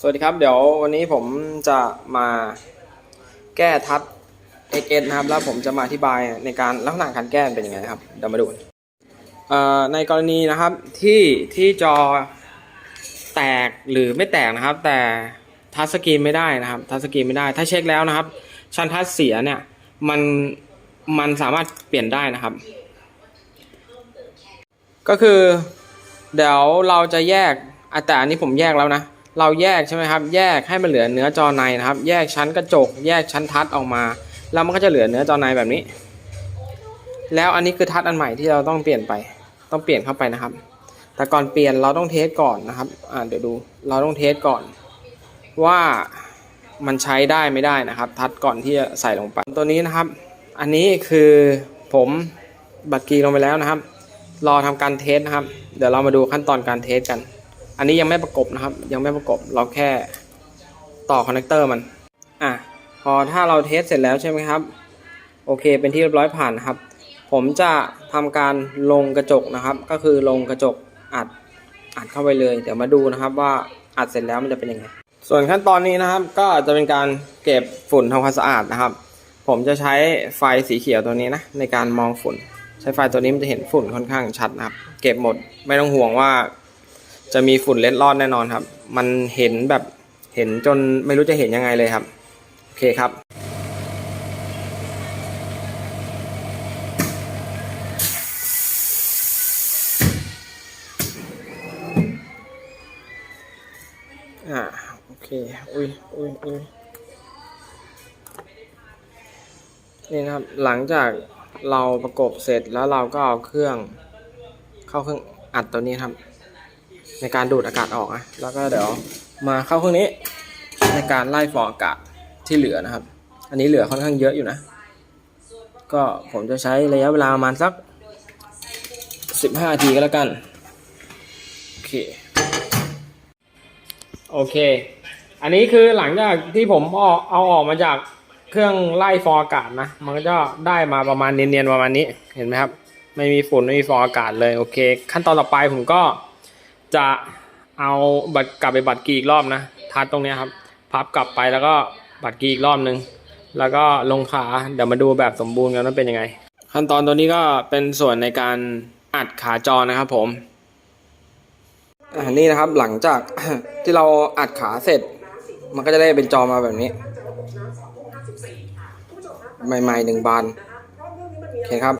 สวัสดีครับ เดี๋ยววันนี้ผมจะมาแก้ทัด x นะครับ แล้วผมจะมาอธิบายในการลักษณะการแก้เป็นยังไงนะครับเดี๋ยวมาดูกันในกรณีนะครับที่ที่จอแตกหรือไม่แตกนะครับ แต่ทัชสกรีนไม่ได้นะครับทัชสกรีนไม่ได้ ถ้าเช็คแล้วนะครับ ชั้นทัชเสียเนี่ยมันมันสามารถเปลี่ยนได้นะครับ ก็คือเดี๋ยวเราจะแยกแต่อันนี้ผมแยกแล้วนะ เราแยกใช่ไหมครับ แยกให้มันเหลือเนื้อจอในนะครับ แยกชั้นกระจก แยกชั้นทัดออกมา แล้วมันก็จะเหลือเนื้อจอในแบบนี้ แล้วอันนี้คือทัดอันใหม่ที่เราต้องเปลี่ยนไป ต้องเปลี่ยนเข้าไปนะครับ แต่ก่อนเปลี่ยนเราต้องเทสก่อนนะครับ อ่าเดี๋ยวดู เราต้องเทสก่อน ว่ามันใช้ได้ไม่ได้นะครับ ทัดก่อนที่จะใส่ลงไป ตัวนี้นะครับ อันนี้คือผมบัตรกีลงไปแล้วนะครับ รอทำการเทสนะครับ เดี๋ยวเรามาดูขั้นตอนการเทสกัน อันนี้ยังไม่ประกบนะครับ ยังไม่ประกบเราแค่ต่อคอนเนคเตอร์มัน อะ พอถ้าเราเทสเสร็จแล้วใช่ไหมครับ โอเค เป็นที่เรียบร้อยผ่านนะครับ ผมจะทำการลงกระจกนะครับ ก็คือลงกระจกอัดอัดเข้าไปเลย เดี๋ยวมาดูนะครับว่าอัดเสร็จแล้วมันจะเป็นยังไง ส่วนขั้นตอนนี้นะครับ ก็จะเป็นการเก็บฝุ่นทำความสะอาดนะครับ ผมจะใช้ไฟสีเขียวตัวนี้นะในการมองฝุ่น ใช้ไฟตัวนี้มันจะเห็นฝุ่นค่อนข้างชัดนะครับ เก็บหมด ไม่ต้องห่วงว่า จะมีฝุ่นเล็ดลอดแน่นอนครับ มันเห็นแบบเห็นจนไม่รู้จะเห็นยังไงเลยครับ โอเคครับ อ่าโอเค อุ้ยอุ้ยอุ้ยนี่นะครับ หลังจากเราประกบเสร็จแล้วเราก็เอาเครื่อง เข้าเครื่องอัดตัวนี้ครับ ในการดูดอากาศออกนะแล้วก็เดี๋ยวมาเข้าเครื่องนี้ในการไล่ฟองอากาศที่เหลือนะครับ อันนี้เหลือค่อนข้างเยอะอยู่นะ ก็ผมจะใช้ระยะเวลาประมาณสัก 15นาทีก็แล้วกัน โอเค โอเค อันนี้คือหลังจากที่ผมเอาเอาออกมาจากเครื่องไล่ฟองอากาศนะ มันก็จะได้มาประมาณเนียนๆประมาณนี้ เห็นไหมครับ ไม่มีฝุ่นไม่มีฟองอากาศเลย โอเค ขั้นตอนต่อไปผมก็ จะเอาบัตรกลับไปบัตรกีอีกรอบนะ ทัดตรงเนี้ยครับ พับกลับไปแล้วก็บัตรกีอีกรอบนึง แล้วก็ลงขาเดี๋ยวมาดูแบบสมบูรณ์กันว่าเป็นยังไง ขั้นตอนตัวนี้ก็เป็นส่วนในการอัดขาจอนะครับผมอ่านี่นะครับหลังจากที่เราอัดขาเสร็จ มันก็จะได้เป็นจอมาแบบนี้ ใหม่ๆหนึ่งบานโอเคครับ